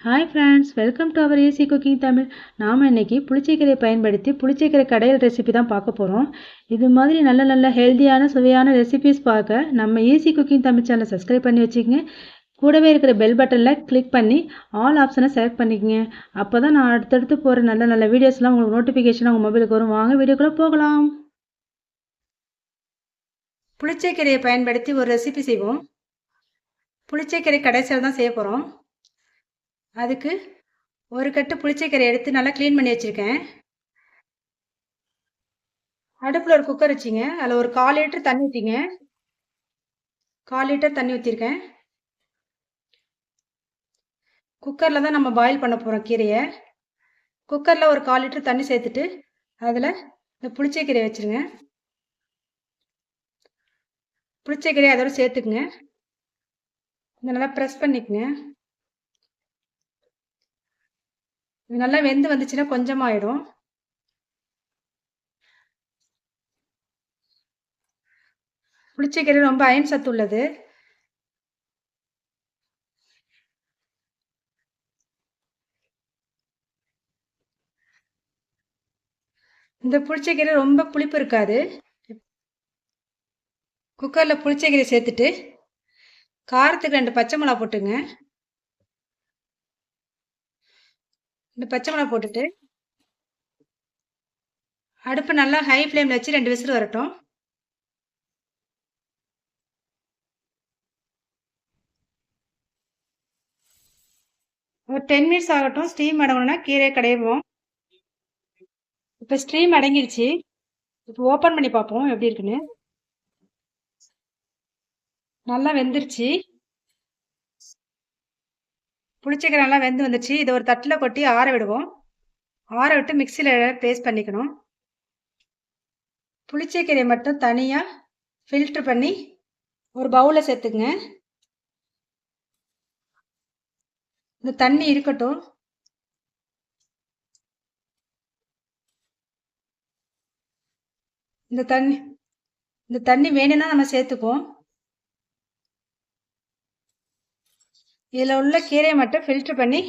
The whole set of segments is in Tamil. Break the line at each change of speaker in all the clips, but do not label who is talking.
Hi friends welcome to our AC cooking Tamil நாம் இன்னைக்கு புளிச்சக்கீரையை பயன்படுத்தி புளிச்சக்கீரை கடையல் ரெசிபி தான் பார்க்க போகிறோம் இது மாதிரி நல்ல நல்ல ஹெல்த்தியான சுவையான ரெசிபிஸ் பார்க்க நம்ம ஏசி குக்கிங் தமிழ் சேனலை சப்ஸ்கிரைப் பண்ணி வச்சுக்கோங்க. கூடவே இருக்கிற பெல் பட்டனில் கிளிக் பண்ணி ஆல் ஆப்ஷனை செலக்ட் பண்ணிக்கங்க. அப்போ தான் நான் அடுத்தடுத்து போகிற நல்ல நல்ல வீடியோஸ்லாம் உங்களுக்கு நோட்டிஃபிகேஷன் உங்கள் மொபைலுக்கு வரும். வாங்க வீடியோக்குள்ளே போகலாம். புளிச்சக்கீரையை பயன்படுத்தி ஒரு ரெசிபி செய்வோம். புளிச்சக்கீரை கடைசியில் தான் செய்ய போகிறோம் அதுக்கு ஒரு கட்டு புளிச்சக்கரை எடுத்து நல்லா க்ளீன் பண்ணி வச்சுருக்கேன். அடுப்பில் ஒரு குக்கர் வச்சிங்க. அதில் ஒரு கால் லிட்டர் தண்ணி ஊற்றிங்க கால் லிட்டர் தண்ணி ஊற்றிருக்கேன் குக்கரில் தான் நம்ம பாயில் பண்ண போகிறோம் கீரையை. குக்கரில் ஒரு கால் லிட்டர் தண்ணி சேர்த்துட்டு அதில் இந்த புளிச்சக்கீரையை வச்சுருங்க. புளிச்சக்கீரையை அதோட சேர்த்துக்குங்க. இதை நல்லா ப்ரெஸ் பண்ணிக்கங்க. இது நல்லா வெந்து வந்துச்சுன்னா கொஞ்சமாயிடும். புளிச்சக்கீரை ரொம்ப அயன் சத்து உள்ளது. இந்த புளிச்சக்கீரை ரொம்ப புளிப்பு இருக்காது. குக்கரில் புளிச்சக்கீரை சேர்த்துட்டு காரத்துக்கு ரெண்டு பச்சை மிளகா போட்டுங்க. இந்த பச்சை மிளகா போட்டுட்டு அடுப்பு நல்லா ஹை ஃப்ளேமில் வச்சு ரெண்டு விசில் வரட்டும். ஒரு டென் மினிட்ஸ் ஆகட்டும். ஸ்டீம் அடங்கணும்னா கீரையை கடைவோம். இப்போ ஸ்டீம் அடங்கிடுச்சு இப்போ ஓப்பன் பண்ணி பார்ப்போம் எப்படி இருக்குன்னு. நல்லா வெந்துருச்சு. புளிச்சக்கீரை நல்லா வெந்து வந்துச்சு இதை ஒரு தட்டில் கொட்டி ஆற விடுவோம். ஆற விட்டு மிக்சியில் பேஸ்ட் பண்ணிக்கணும். புளிச்சக்கீரையை மட்டும் தனியாக ஃபில்ட்ரு பண்ணி ஒரு பவுலில் சேர்த்துக்குங்க. இந்த தண்ணி இருக்கட்டும். இந்த தண்ணி இந்த தண்ணி வேணும்னா நம்ம சேர்த்துக்குவோம். இதில் உள்ள கீரையை மட்டும் ஃபில்ட்ரு பண்ணி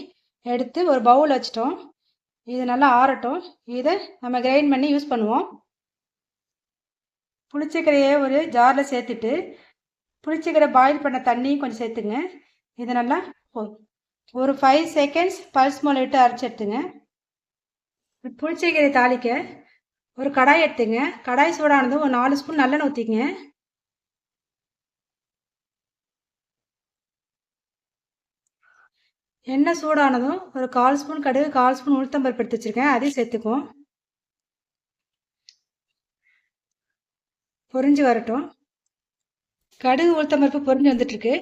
எடுத்து ஒரு பவுல் வச்சிட்டோம். இது நல்லா ஆறட்டும். இதை நம்ம கிரைண்ட் பண்ணி யூஸ் பண்ணுவோம். புளிச்சக்கரையை ஒரு ஜாரில் சேர்த்துட்டு புளிச்சக்கரை பாயில் பண்ண தண்ணியும் கொஞ்சம் சேர்த்துங்க. இது நல்லா ஒரு ஃபைவ் செகண்ட்ஸ் பல்ஸ் மோல விட்டு அரைச்சி எடுத்துங்க. புளிச்சக்கீரை தாளிக்க ஒரு கடாய் எடுத்துங்க. கடாய் சூடானதும் ஒரு நாலு ஸ்பூன் நல்லெண்ணெய் ஊற்றிங்க எண்ணெய் சூடானதும் ஒரு கால் ஸ்பூன் கடுகு கால் ஸ்பூன் உளுத்தம்பருப்பு எடுத்து வச்சுருக்கேன். அதையும் சேர்த்துக்குவோம். பொரிஞ்சு வரட்டும். கடுகு உளுத்தம்பருப்பு பொரிஞ்சு வந்துட்டுருக்கு.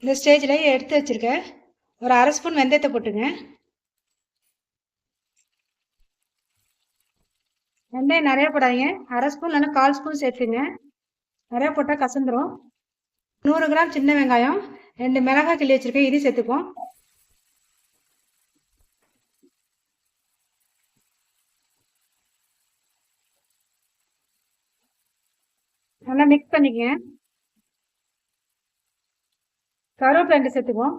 இந்த ஸ்டேஜில் எடுத்து வச்சுருக்கேன். ஒரு அரை ஸ்பூன் வெந்தயத்தை போட்டுங்க. வெந்தயம் நிறைய போடாதீங்க. அரை ஸ்பூன் இல்லைன்னா கால் ஸ்பூன் சேர்த்துங்க. நிறைய போட்டால் கசந்துரும். நூறு கிராம் சின்ன வெங்காயம் ரெண்டு மிளகாய் கிள்ளி வச்சுருக்கேன். இதையும் சேர்த்துப்போம் நல்லா மிக்ஸ் பண்ணிக்கங்க. கருவேப்பிலை ரெண்டு சேர்த்துக்குவோம்.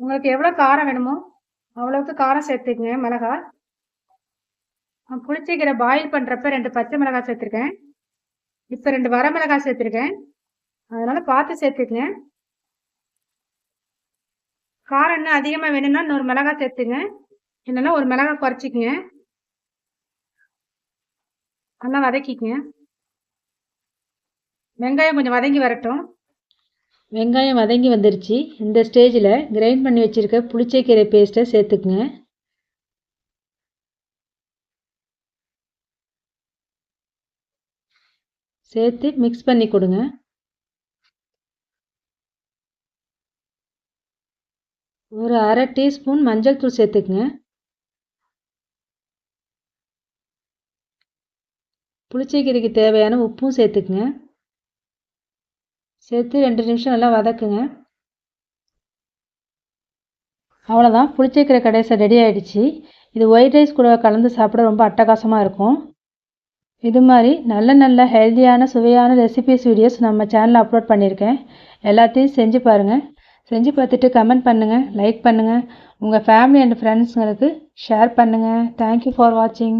உங்களுக்கு எவ்வளோ காரம் வேணுமோ அவ்வளோக்கு காரம் சேர்த்துக்குங்க மிளகாய் புளிச்சிக்கிற பாயில் பண்ணுறப்ப ரெண்டு பச்சை மிளகாய் சேர்த்துருக்கேன். இப்போ ரெண்டு வர மிளகாய் சேர்த்துருக்கேன். அதனால் பார்த்து சேர்த்துக்குங்க. காரம் இன்னும் அதிகமாக வேணும்னா இன்னொரு மிளகாய் சேர்த்துங்க. இல்லைன்னா ஒரு மிளகாய் குறைச்சிக்கங்க. நல்லா வதக்கிக்கங்க. வெங்காயம் கொஞ்சம் வதங்கி வரட்டும். வெங்காயம் வதங்கி வந்துருச்சு. இந்த ஸ்டேஜில் கிரைண்ட் பண்ணி வச்சுருக்க புளிச்சக்கீரை பேஸ்ட்டை சேர்த்துக்குங்க. சேர்த்து மிக்ஸ் பண்ணி கொடுங்க. ஒரு அரை டீஸ்பூன் மஞ்சள் தூள் சேர்த்துக்குங்க. புளிச்சக்கீரைக்கு தேவையான உப்பும் சேர்த்துக்குங்க. சேர்த்து ரெண்டு நிமிஷம் நல்லா வதக்குங்க. அவ்வளோதான் புளிச்சக்கீரை கடைசை ரெடி ஆகிடுச்சு இது ஒயிட் ரைஸ் கூட கலந்து சாப்பிட ரொம்ப அட்டகாசமாக இருக்கும். இது மாதிரி நல்ல நல்ல ஹெல்த்தியான சுவையான ரெசிபிஸ் வீடியோஸ் நம்ம சேனலில் அப்லோட் பண்ணியிருக்கேன். எல்லாத்தையும் செஞ்சு பாருங்கள் செஞ்சு பார்த்துட்டு கமெண்ட் பண்ணுங்கள் லைக் பண்ணுங்கள் உங்கள் ஃபேமிலி அண்ட் ஃப்ரெண்ட்ஸுங்களுக்கு ஷேர் பண்ணுங்கள் தேங்க்யூ ஃபார் வாட்சிங்